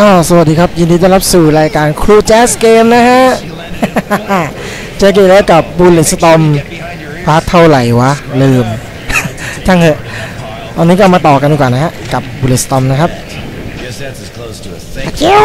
อ้าวสวัสดีครับ ยินดีต้อนรับสู่รายการครูแจ๊สเกมนะฮะ เจอกันแล้วกับบูลเลสตอมพาร์ทเท่าไหร่วะ ลืม ช่างเถอะตอนนี้ก็มาต่อกันดีกว่านะฮะ กับบูลเลสตอมนะครับเจ้า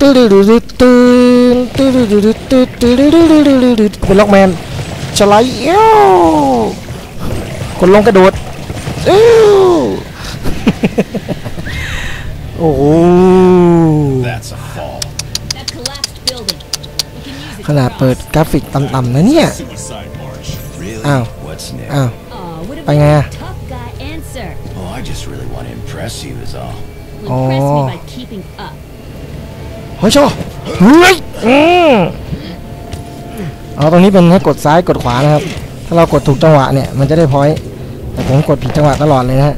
ตื้อดื้อดื้อดื้อตื้อตื้อดื้อดื้อดื้อตื้อตื้อดื้อดื้อดื้อดื้อดื้อเป็นล็อกแมนสไลด์เอ้ากดลงกระโดดอื้อ ขนาด to เปิด cross. กราฟิกต่ำๆนะเนี่ย Suicide march. Really? Ow. What's new? อ้าว Aw, would have Bye, been Nga. a tough guy answer. Oh, I just really want to impress you is all. Will impress Oh. me by keeping up. เฮ้ยชอเฮ้ยอืมเอาตรงนี้เป็นให้กดซ้ายกดขวานะครับ ถ้าเรากดถูกจังหวะเนี่ย มันจะได้พอยต์แต่ผมกดผิดจังหวะตลอดเลยนะฮะ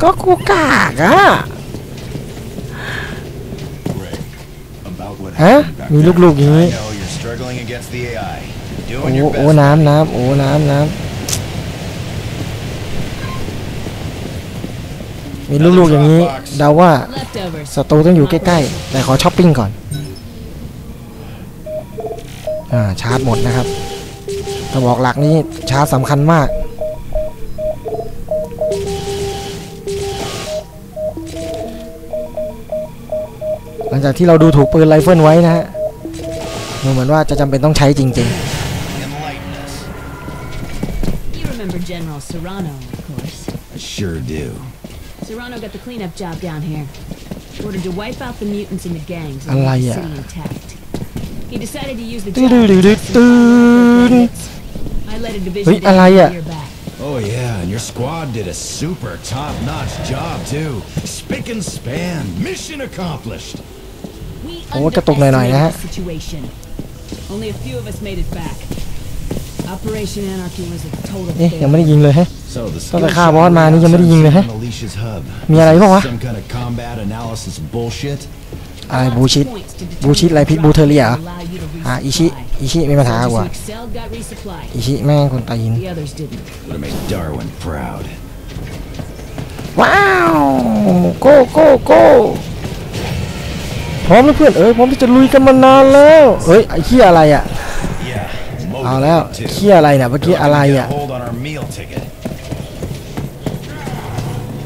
ก็กูกากอะ About what ฮะ happened back มี there. ลูกๆอย่างนี้ I know you're struggling against the AI. โอ้ Doing your โอ้ best. น้ำน้ำโอ้น้ำน้ำมีลูกๆอย่างนี้ เดาว่า Leftovers. ศัตรูต้องอยู่ใกล้ๆ แต่ขอช้อปปิ้งก่อน อ่า ชาร์จหมดนะครับกระบอกหลักนี้ชาร์จสำคัญมาก หลังจากที่เราดูถูกปืนไรเฟิลไว้นะฮะดูเหมือนว่าจะจำเป็นต้องใช้จริง Enlighten us. You remember General Serrano, of course. I sure do. Serrano got the cleanup job down here. Ordered to wipe out the mutants and the gangs and Alaya. leave the city intact. He decided to use the Doo job doo doo to doo test some final doo. hits. I led a division Wait, down Alaya. a year back. Oh yeah, and your squad did a super top-notch job too. Spick and span. Mission accomplished. We Oh, what ka tong nanay, underestimated ha? the situation. Only a few of us made it back. Operation Anarchy was a total ๆเอ๊ะยังไม่ failure. ได้ยิงเลยฮะ So the ตั้งแต่ skill ฆ่า shot บอสมานี่ยังไม่ได้ยิงเลยฮะ outside Alicia's hub. มีอะไรเปล่าวะ Some kind of combat analysis bullshit. อะไร Lots of บูชิด points to determine บูชิดอะไรพิษบูเทอเรียเหรอ allow you to อ่าอิชิ resupply. อิชิมีปัญหา Soldiers กว่า who excelled got resupplied. อิชิแม่งคนตีน The others didn't. Would have made Darwin proud. ว้าว โก้โก้โก้ พร้อมแล้วเพื่อนเอ้ยพร้อมที่จะลุยกันมานานแล้วเฮ้ยไอ้เคี้ยอะไรอะ Yeah. เอาแล้ว motivated, too. เคี้ยอะไรเนี่ยเมื่อกี้อะไร Get อะ a hold on our meal ticket.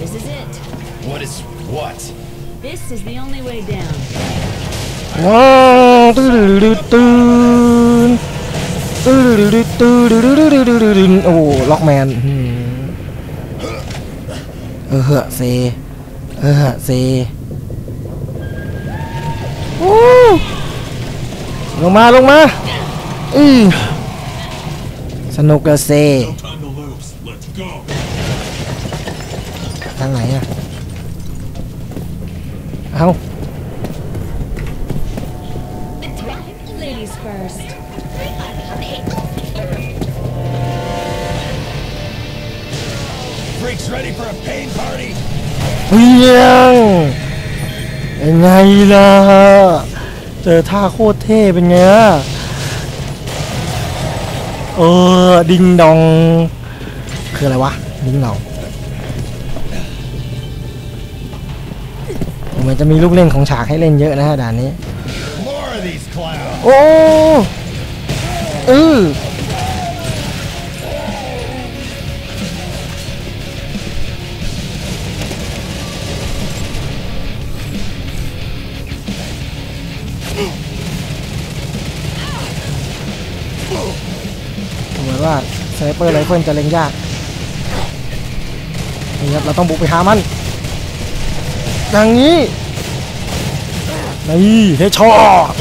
This is it. What is what? This is the only way down. ว้าวตื้อดื้อดื้อตื้นตื้อดื้อดื้อตื้อดื้อดื้อดื้อดื้อดื้อดื้อโอ้โหล็อกแมนอืมเออเหอะเซเออเหอะเซโอ้ ลงมาลงมาอือสนุกเกอเซ Time to lose. Let's go. ทางไหนอะเอา Ladies first. Freaks ready for a pain party? เพียง ป็นไงล่ะ เจอท่าโคตรเท่เป็นไงอะเออ ดิงดอง คืออะไรวะ ดิงดองเหมือนจะมีลูกเล่นของฉากให้เล่นเยอะนะฮะด่านนี้ โอ้เออ เปอร์ไรเฟิลจะเล็งยากนี่ครับเราต้องบุกไปหามันอย่างนี้นี่เฮช็อต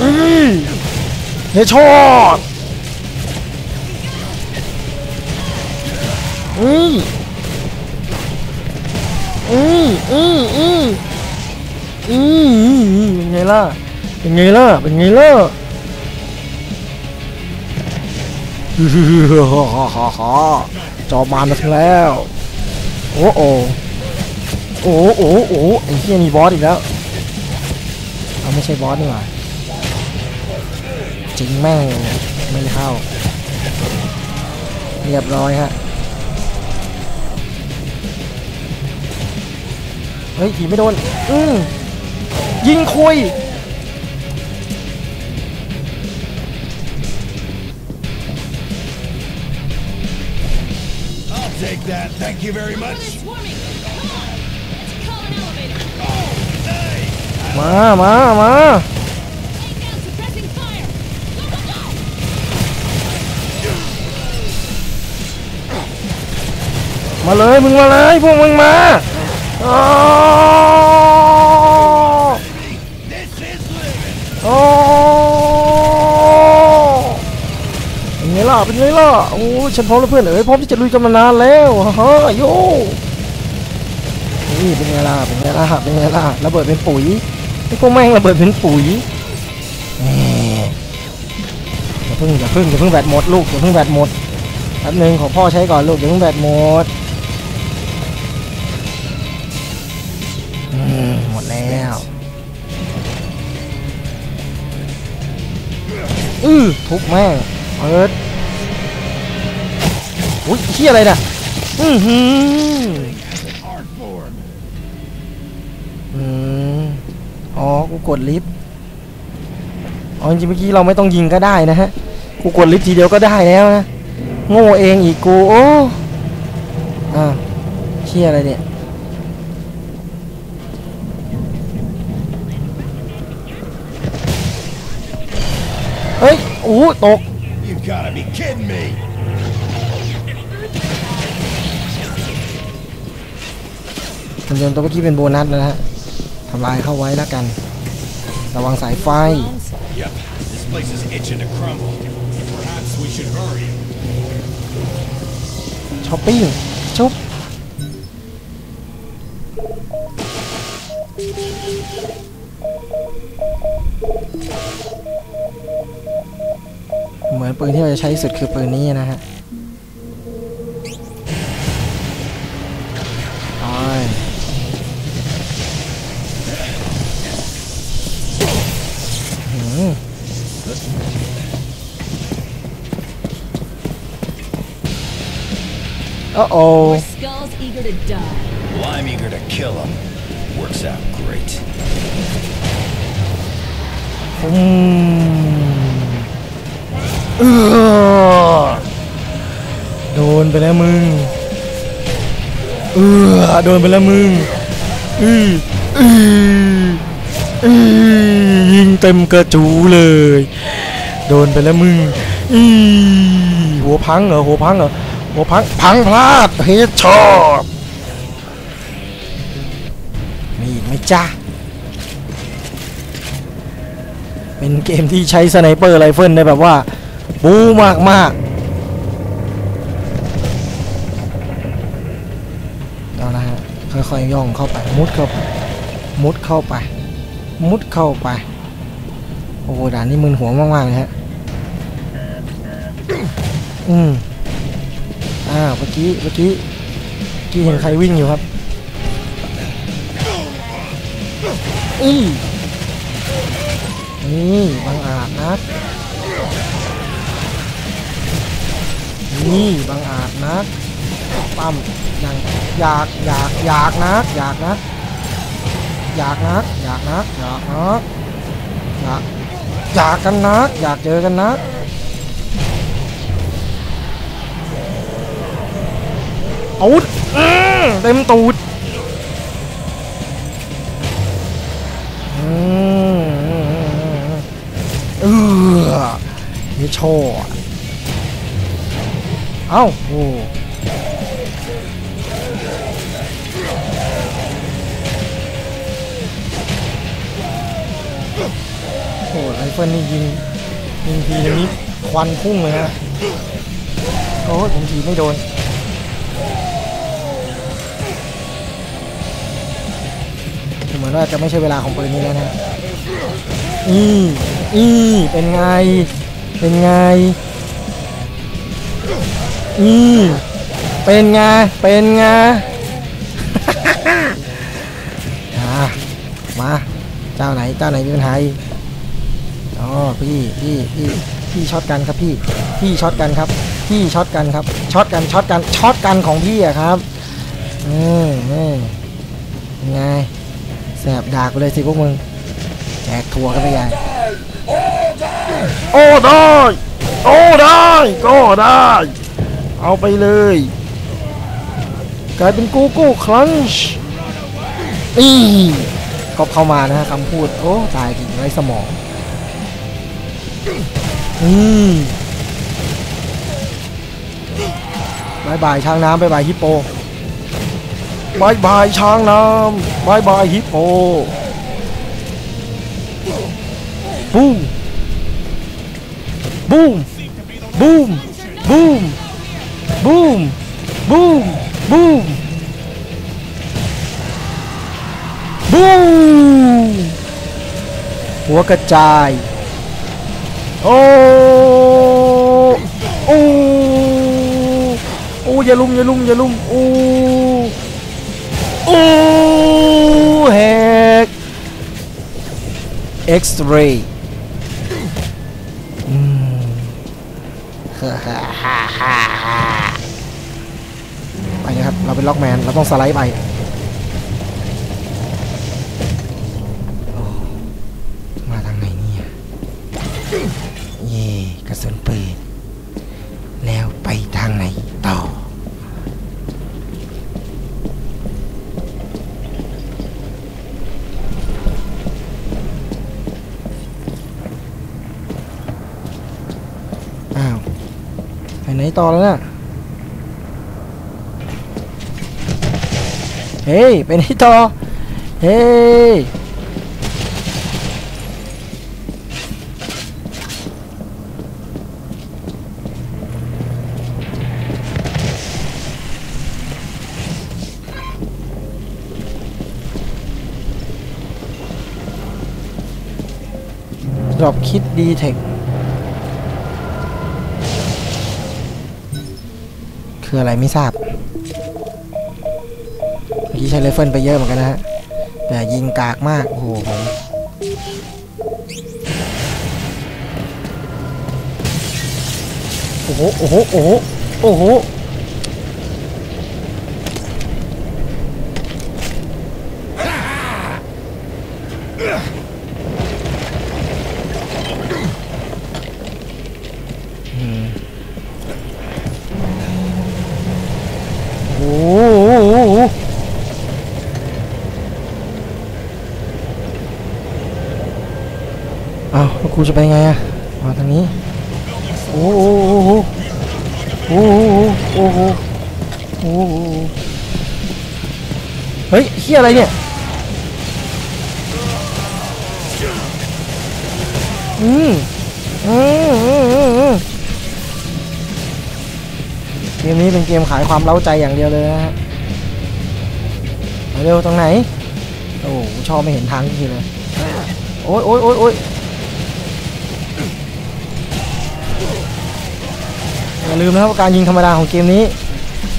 อือเฮช็อตอืออืออืออืออือเป็นไงล่ะเป็นไงล่ะเป็นไงล่ะ จอบมานมาถึงแล้ว โอ้โอโอ้โอ้โอ้ไอ้เหี้ยมีบอสอีกแล้วเอาไม่ใช่บอสนี่หว่าจริงแม่งไม่เข้า เรียบร้อยฮะ เฮ้ยถีไม่โดน อืมยิงคุย take that. Thank you very much. swarming! Come on! Let's call an elevator! มา มา มา Lay down suppressing fire! Go, go, go! มาเลย มึงมาเลย พวกมึงมาอ๋อ เป็นไงล่ะ โอ้ยฉันพร้อมแล้วเพื่อนเอ้ยพร้อมที่จะลุยกันมานานแล้วฮ่าโยนี่เป็นไงล่ะ เป็นไงล่ะ เป็นไงล่ะ ระเบิดเป็นปุ๋ยไอ้พวกแม่งระเบิดเป็นปุ๋ยอย่าเพิ่งอย่าเพิ่งอย่าเพิ่งแบตหมดลูกอย่าเพิ่งแบตหมดแป๊บนึงของพ่อใช้ก่อนลูกอย่าเพิ่งแบตหมดหมดแล้วอือทุบแม่งเปิด อุ้ยเฮียอะไรนะอือหืออืมอ๋อ กูกดลิฟต์ อ๋อจริงๆเมื่อกี้เราไม่ต้องยิงก็ได้นะฮะ กูกดลิฟต์ทีเดียวก็ได้แล้วนะ โง่เองอีกกู โอ้อ่าเชี่ยอะไรเนี่ย เฮ้ยโอ้ตก You gotta be kidding me. หุ่นยนต์ตัวเมื่อกี้เป็นโบนัสนะฮะทำลายเข้าไว้แล้วกัน ระวังสายไฟ Bombs? Yep. This place is itching to crumble. Perhaps we should hurry. ช้อปปิ้งชุบเหมือนปืนที่เราจะใช้ที่สุดคือปืนนี้นะฮะ โอ้โอ More skulls eager to die. Well, I'm eager to kill him. Works out great. อืมเออโดนไปแล้วมึงเออโดนไปแล้วมึงอืออืออือยิงเต็มกระจูเลย โดนไปแล้วมึงอีหัวพังเหรอหัวพังเหรอ หัวพังพังพลาดเฮดช็อตมีอีกไหมจ้าเป็นเกมที่ใช้สไนเปอร์ไรเฟิลได้แบบว่า บูมากมากเอาละฮะค่อยๆย่องเข้าไปมุดเข้าไปมุดเข้าไป มุดเข้าไป โอ้โหด่านนี้มึนหัวมากๆเลยฮะ อืม อ่าเมื่อกี้เมื่อกี้กี้เห็นใครวิ่งอยู่ครับอีนี่บางอาจนักนี่บางอาจนักปั๊มยังอยากอยากอยากนักอยากนักอยากนักอยากนักอยากนักอยากอยากกันนักอยากเจอกันนัก ตูดเต็มตูดเออนี่โชว์เอ้าโอ้โหไรเฟิลนี่ยิงยิงทีนี้ควันพุ่งเลยฮะโอ้ยผมทีไม่โดน เหมือนว่าจะไม่ใช่เวลาของปืนนี้แล้วนะอีอีเป็นไง เป็นไงอีเป็นไง เป็นไงมา เจ้าไหน เจ้าไหนมีปัญหาอีกอ๋อพี่ พี่ พี่ พี่ช็อตกันครับพี่ พี่ช็อตกันครับ พี่ช็อตกันครับ ช็อตกัน ช็อตกัน ช็อตกันของพี่อะครับ อืมอืมไง แสบดากไปเลยสิพวกมึงแจกถั่วกันไปใหญ่โอ้ได้โอ้ได้ก็ได้ เอาไปเลย กลายเป็นกูกูครันช์นี่ก็เข้ามานะฮะคำพูด โอ้ตายจริงไร้สมอง อืมบายบายช้างน้ำบายบายฮิปโป บายบายช้างน้ำบายบายฮิปโปบูมบูมบูมบูมบูมบูมบูมบูมหัวกระจาย โอ้โอ้โอ้อย่าลุมอย่าลุมอย่าลุมโอ้ โอ้แฮกเอ็กซ์เรย์อืมฮ่าฮ่าฮ่าฮ่าฮ่าไปนะครับ เราเป็นล็อกแมน เราต้องสไลด์ไปมาทางไหนเนี่ย เย่กระสุนปืน ไปไหนต่อแล้วน่ะเฮ้ยไปไหนต่อ เฮ้ยดรอปคิดดีเทค คืออะไรไม่ทราบ เมื่อกี้ใช้ไรเฟิลไปเยอะเหมือนกันนะฮะ แต่ยิงกากมาก โอ้โหผมโอ้โห โอ้โห โอ้โห โอ้โห หอ้าวแล้วกูจะไปไงอะมาทางนี้ โอ้โหโอ้โหโอ้โหโอ้โหเฮ้ยเฮียอะไรเนี่ยอืมอืม เกมนี้เป็นเกมขายความเล้าใจอย่างเดียวเลยนะฮะเร็วตรงไหน โอ้โหชอบไม่เห็นทางทีเลย โอ้ยโอ้ยโอ้ยโอ้ยอย่าลืมนะครับว่าการยิงธรรมดาของเกมนี้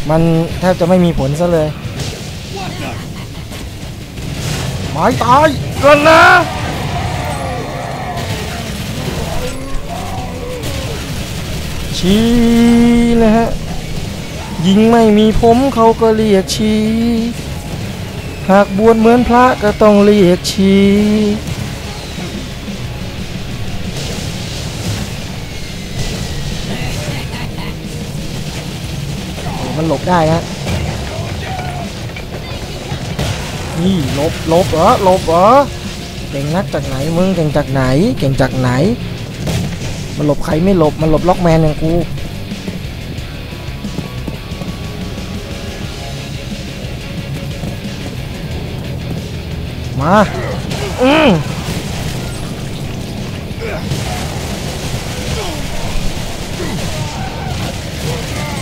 มันแทบจะไม่มีผลซะเลยไม้ตายกันนะชี้นะฮะ ยิงไม่มีผมเขาก็เรียกชี หากบวชเหมือนพระก็ต้องเรียกชี้มันหลบได้นะ นี่หลบหลบเหรอหลบเหรอเก่งนักจากไหนมึงเก่งจากไหน เก่งจากไหน มันหลบใครไม่หลบ มันหลบล็อกแมนอย่างกู มาอืม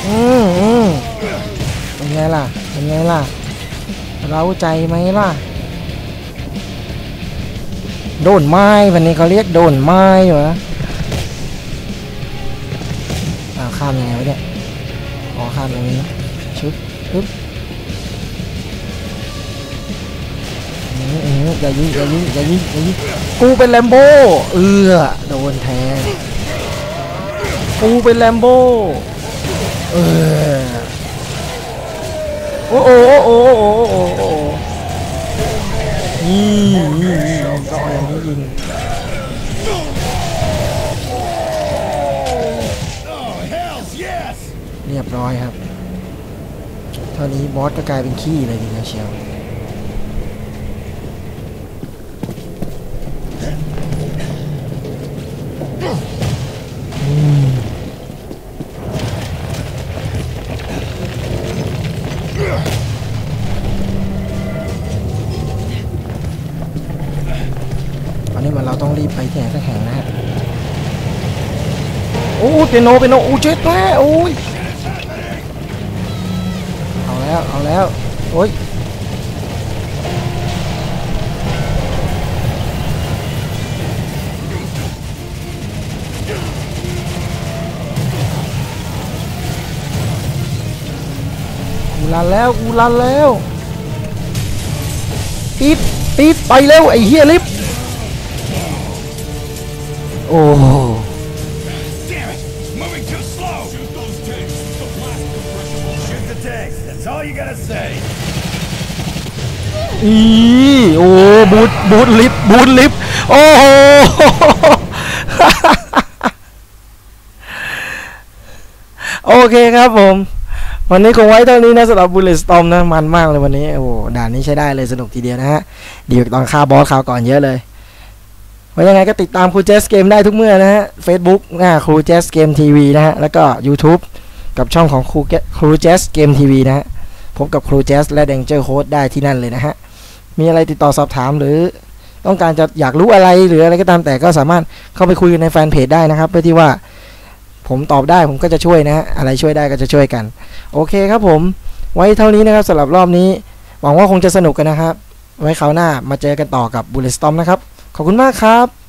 อืมอืมเป็นไงล่ะ เป็นไงล่ะ เราใจไหมล่ะ โดนไม้วันนี้เขาเรียกโดนไม้เหรอข้ามยังไงวะเนี่ยอ๋อข้ามตรงนี้ ชึบชึบ อย่ายิงอย่ายิงอย่ายิงอย่ายิงกูเป็นแลมโบ้เออโดนแทงกูเป็นแลมโบ้เออโอ้โอ้โอ้โอ้โอ้โอ้นี่นี่ก็อย่างนี้ยิงเรียบร้อยครับ เท่านี้บอสก็กลายเป็นขี้เลยจริงนะเชียว ที่ไหนสักแห่งนะฮะโอ้ยเปียโนเปียโนโอ้ยเจ็ดแม่โอ้ยเอาแล้วเอาแล้วโอ้ยกูลันแล้วกูลันแล้วติดติดไปเร็วไอ้เฮียลิฟ gotta say. อีโอ้บูทบูทลิฟบูทลิฟโอ้โหโอเคครับผม วันนี้คงไว้เท่านี้นะสำหรับ Bullet Storm นะ มันมากเลยวันนี้ โอ้ด่านนี้ใช้ได้เลยสนุกทีเดียวนะฮะ ดีกว่าตอนฆ่าบอสคราวก่อนเยอะเลย ว่ายังไงก็ติดตามครูเจสเกมได้ทุกเมื่อนะฮะ Facebook หน้าครูเจสเกมทีวีนะฮะ แล้วก็ YouTube กับช่องของครูครูเจสเกมทีวีนะฮะพบกับครูเจสและเดงเจอร์โค้ดได้ที่นั่นเลยนะฮะ มีอะไรติดต่อสอบถามหรือต้องการจะอยากรู้อะไรหรืออะไรก็ตามแต่ก็สามารถเข้าไปคุยกันในแฟนเพจได้นะครับ เพื่อที่ว่าผมตอบได้ผมก็จะช่วยนะฮะอะไรช่วยได้ก็จะช่วยกัน โอเคครับผม ไว้เท่านี้นะครับสำหรับรอบนี้ หวังว่าคงจะสนุกกันนะครับ ไว้คราวหน้ามาเจอกันต่อกับ Bullet Storm นะครับ ขอบคุณมากครับ